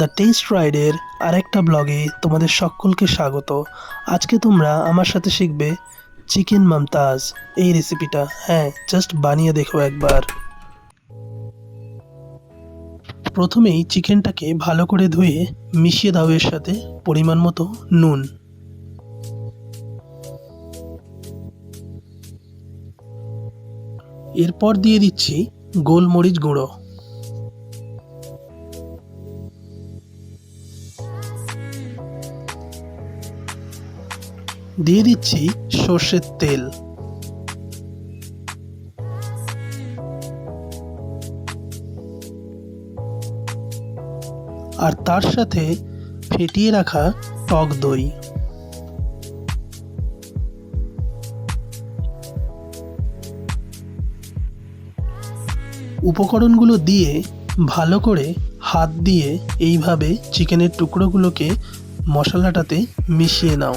The test রাইডের আরেকটা ব্লগে তোমাদের সকলকে স্বাগত। আজকে তোমরা আমার সাথে শিখবে চিকেন মামতাজ। এই রেসিপিটা হ্যাঁ জাস্ট বানিয়ে দেখো একবার। প্রথমেই চিকেনটাকে ভালো করে ধুয়ে মিশিয়ে দাও এর সাথে পরিমাণ মতো নুন। এরপর দিয়ে দিচ্ছি গোলমরিচ গুঁড়ো। দিয়ে দিচ্ছি সর্ষের তেল। আর তার সাথে ফেটিয়ে রাখা টক দই। উপকরণগুলো দিয়ে ভালো করে হাত দিয়ে এইভাবে চিকেনের টুকরোগুলোকে মশলাটাতে মিশিয়ে নাও।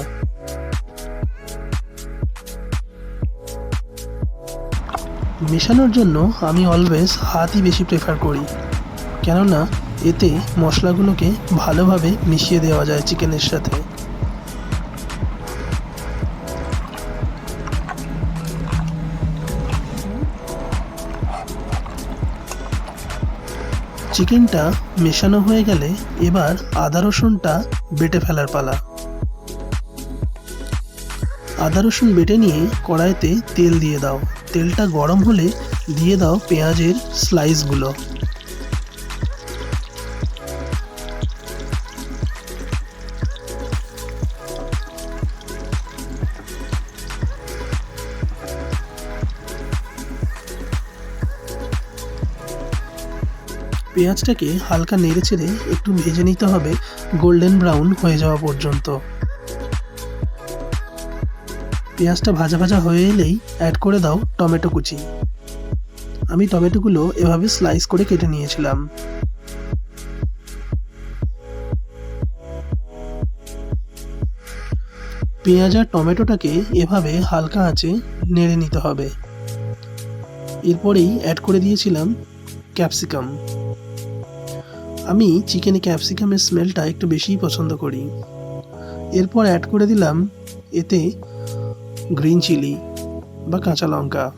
মেশানোর জন্য আমি অলওয়েজ হাতই বেশি প্রেফার করি। কেননা, এতে মশলাগুলোকে ভালোভাবে মিশিয়ে দেওয়া যায় চিকেনের সাথে। চিকেনটা মেশানো হয়ে গেলে এবার আদা রসুনটা বেটে ফেলার পালা। আদা রসুন বেটে নিয়ে কড়াইতে তেল দিয়ে দাও। তেলটা গরম হলে দিয়ে দাও পেঁয়াজের স্লাইসগুলো পেঁয়াজটাকে হালকা নেড়ে চেড়ে একটু ভেজে নিতে হবে গোল্ডেন ব্রাউন হয়ে যাওয়া পর্যন্ত। পেঁয়াজটা ভাজা ভাজা হয়ে এলেই অ্যাড করে দাও টমেটো কুচি। আমি টমেটোগুলো এভাবে স্লাইস করে কেটে নিয়েছিলাম। পেঁয়াজ আর টমেটোটাকে এভাবে হালকা আঁচে নেড়ে নিতে হবে। এরপরেই অ্যাড করে দিয়েছিলাম ক্যাপসিকাম আমি চিকেনে ক্যাপসিকামের স্মেলটা একটু বেশিই পছন্দ করি। এরপর অ্যাড করে দিলাম এতে গ্রিন চিলি বা কাঁচা লঙ্কা।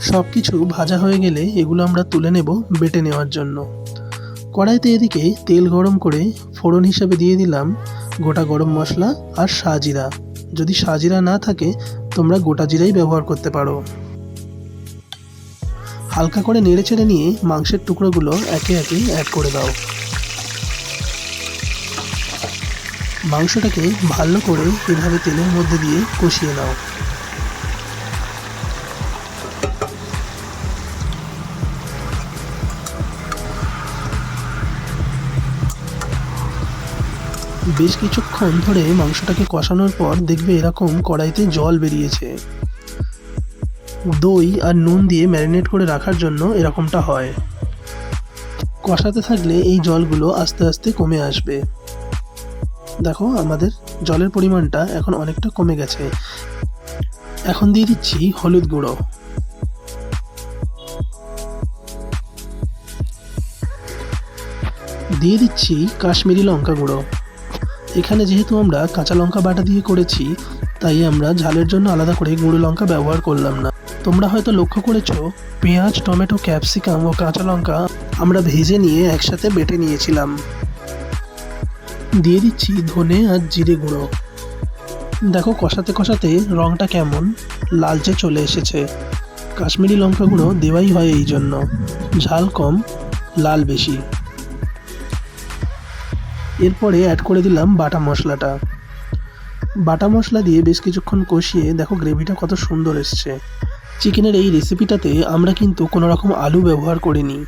সব কিছু ভাজা হয়ে গেলে এগুলো আমরা তুলে নেব বেটে নেওয়ার জন্য। কড়াইতে এদিকে তেল গরম করে ফোড়ন হিসাবে দিয়ে দিলাম গোটা গরম মশলা আর সাজিরা। যদি সাজিরা না থাকে, তোমরা গোটা জিরাই ব্যবহার করতে পারো। হালকা করে নেড়ে চেড়ে নিয়ে মাংসের টুকরোগুলো একে একে অ্যাড করে দাও। মাংসটাকে ভালো করে এভাবে তেলের মধ্যে দিয়ে কষিয়ে নাও। বেশ কিছুক্ষণ ধরে মাংসটাকে কষানোর পর দেখবে এরকম কড়াইতে জল বেরিয়েছে। দই আর নুন দিয়ে ম্যারিনেট করে রাখার জন্য এরকমটা হয়। কষাতে থাকলে এই জলগুলো আস্তে আস্তে কমে আসবে। দেখো, আমাদের জলের পরিমাণটা এখন অনেকটা কমে গেছে। এখন দিয়ে দিচ্ছি হলুদ গুঁড়ো। দিয়ে দিচ্ছি কাশ্মীরি লঙ্কা গুঁড়ো। এখানে যেহেতু আমরা কাঁচা লঙ্কা বাটা দিয়ে করেছি, তাই আমরা ঝালের জন্য আলাদা করে গুঁড়ো লঙ্কা ব্যবহার করলাম না। তোমরা হয়তো লক্ষ্য করেছ, পেঁয়াজ, টমেটো, ক্যাপসিকাম ও কাঁচা লঙ্কা আমরা ভেজে নিয়ে একসাথে বেটে নিয়েছিলাম। দিয়ে দিচ্ছি ধনে আর জিরে গুঁড়ো। দেখো কষাতে কষাতে রঙটা কেমন, লালচে চলে এসেছে। কাশ্মীরি লঙ্কা গুঁড়ো দেওয়াই হয় এই জন্য। ঝাল কম, লাল বেশি। এরপরে অ্যাড করে দিলাম বাটা মশলাটা। বাটা মশলা দিয়ে বেশ কিছুক্ষণ কষিয়ে দেখো গ্রেভিটা কত সুন্দর এসছে। চিকেনের এই রেসিপিটাতে আমরা কিন্তু কোনো রকম আলু ব্যবহার করিনি।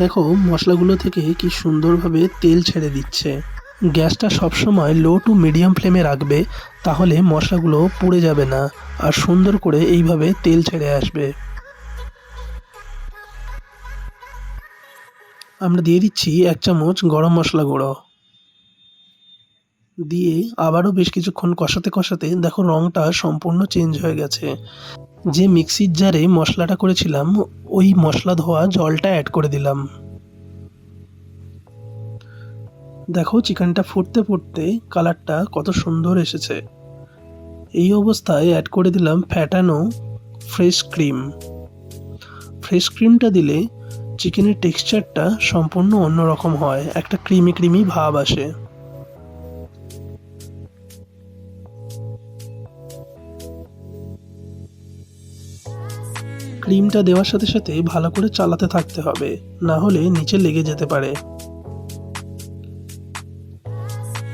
দেখো, মশলাগুলো থেকে কি সুন্দরভাবে তেল ছেড়ে দিচ্ছে। গ্যাসটা সবসময় লো টু মিডিয়াম ফ্লেমে রাখবে, তাহলে মশলাগুলো পুড়ে যাবে না, আর সুন্দর করে এইভাবে তেল ছেড়ে আসবে। আমরা দিয়ে দিচ্ছি এক চামচ গরম মশলা গুঁড়ো। দিয়ে আবারও বেশ কিছুক্ষণ কষাতে কষাতে দেখো রঙটা সম্পূর্ণ চেঞ্জ হয়ে গেছে। যে মিক্সির জারে মশলাটা করেছিলাম, ওই মশলা ধোয়া জলটা অ্যাড করে দিলাম। দেখো চিকেনটা ফুটতে ফুটতে কালারটা কত সুন্দর এসেছে। এই অবস্থায় অ্যাড করে দিলাম ফ্যাটানো ফ্রেশ ক্রিম ফ্রেশ ক্রিমটা দিলে চিকেনের টেক্সচারটা সম্পূর্ণ অন্যরকম হয়, একটা ক্রিমি ক্রিমি ভাব আসে। ক্রিমটা দেওয়ার সাথে সাথে ভালো করে চালাতে থাকতে হবে, না হলে নিচে লেগে যেতে পারে।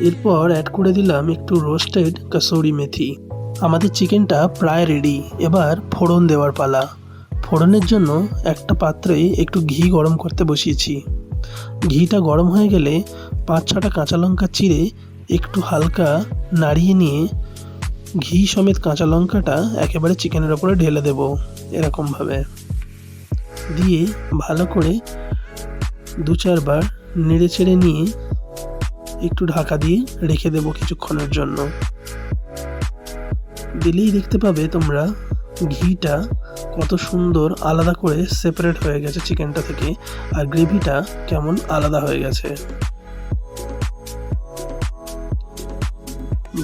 এরপর অ্যাড করে দিলাম একটু রোস্টেড কাসুরি মেথি। আমাদের চিকেনটা প্রায় রেডি এবার ফোড়ন দেওয়ার পালা। ফোড়নের জন্য একটা পাত্রে একটু ঘি গরম করতে বসিয়েছি। ঘিটা গরম হয়ে গেলে পাঁচ ছটা কাঁচা লঙ্কা চিড়ে একটু হালকা নাড়িয়ে নিয়ে ঘি সমেত কাঁচা লঙ্কাটা একেবারে চিকেনের ওপরে ঢেলে দেব। এরকমভাবে দিয়ে ভালো করে দু চারবার নেড়ে চেড়ে নিয়ে একটু ঢাকা দিয়ে রেখে দেবো কিছুক্ষণের জন্য। দিলেই দেখতে পাবে তোমরা ঘিটা কত সুন্দর আলাদা করে সেপারেট হয়ে গেছে চিকেনটা থেকে, আর গ্রেভিটা কেমন আলাদা হয়ে গেছে।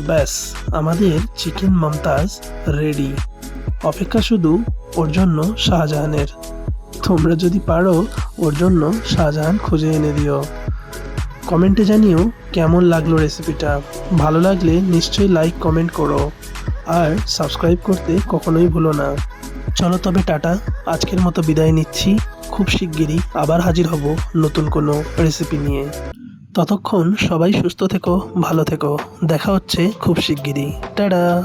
ব্যাস, আমাদের চিকেন মমতাজ রেডি অপেক্ষা শুধু ওর জন্য শাহজাহানের। তোমরা যদি পারো ওর জন্য শাহজাহান খুঁজে এনে দিও। কমেন্টে জানিও কেমন লাগল রেসিপিটা ভালো লাগলে নিশ্চয়ই লাইক কমেন্ট করো। আর সাবস্ক্রাইব করতে কখনোই ভুলো না। চলো তবে টাটা, আজকের মতো বিদায় নিচ্ছি। খুব শিগগিরই আবার হাজির হব নতুন কোনো রেসিপি নিয়ে। ততক্ষণ সবাই সুস্থ থেকো, ভালো থেকো। দেখা হচ্ছে খুব শিগগিরই। টাটা!